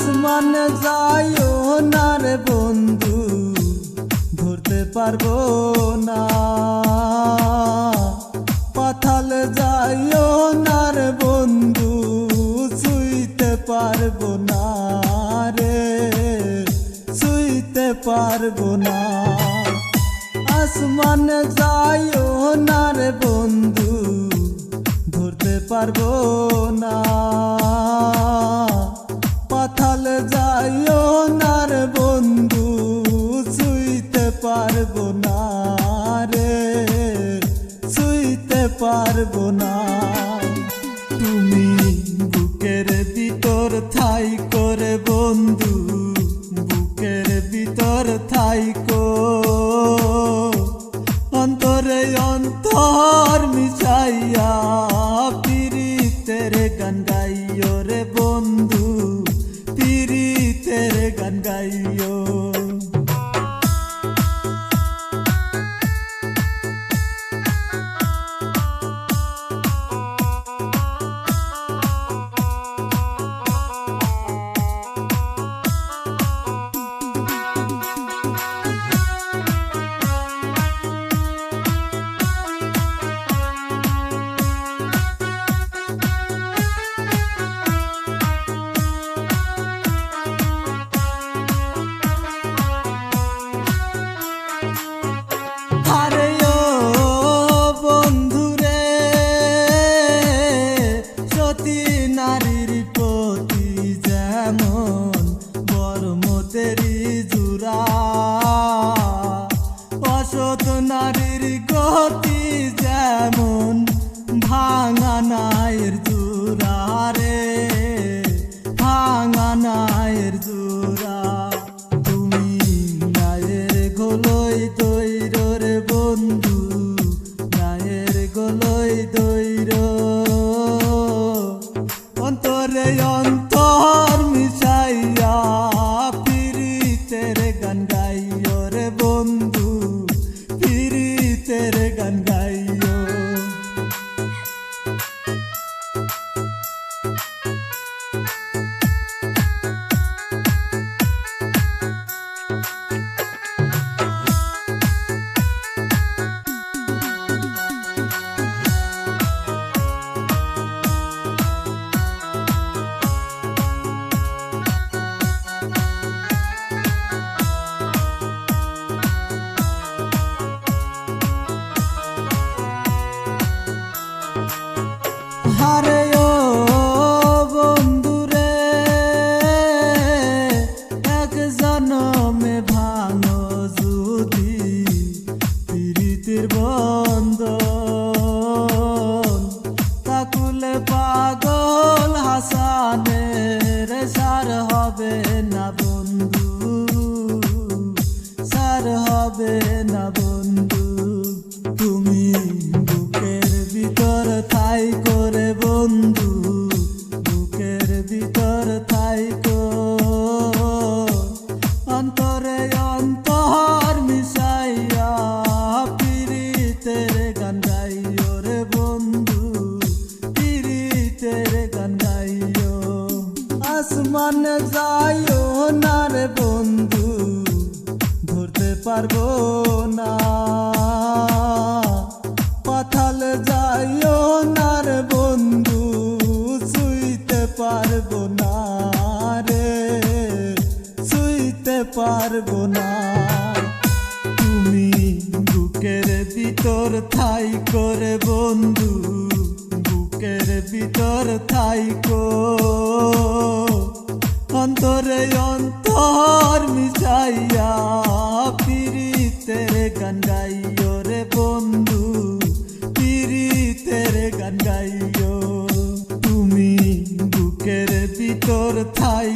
আসমানে যাইও না রে বন্ধু, ধরতে পারব না। পাথাল যাইও না রে বন্ধু, ছুঁইতে পারব না রে, ছুঁইতে পারব না। আসমান যাইও না রে বন্ধু, ধরতে পারব না। পারব না রে ছুঁইতে পারব না। তুমি বুকের ভিতর থাই করে বন্ধু, বুকের ভিতর থাই কো। অন্তরে অন্তর মিশাইয়া, পিরিতের গান রে। amor হারে ও বন্ধুরে, এক জনমে ভাঙো যদি পীড়িতের বন্ধ হাসানের হবে না বন্ধু, সার হবে না বন্ধু। পিরিতের গান গাইও। আসমানে যাইও না রে বন্ধু, ধরতে পারব না। পাথাল যাইও না রে বন্ধু, ছুঁইতে পারব না রে, ছুঁইতে পারব না। তুমি বুকের ভিতর থাই করে বন্ধু। বুকের ভিতর থাইকো। অন্তরে অন্তর মিশাইয়া পিরিতের গান গাইও রে বন্ধু পিরিতের গান গাইও। তুমি বুকের ভিতর ঠাই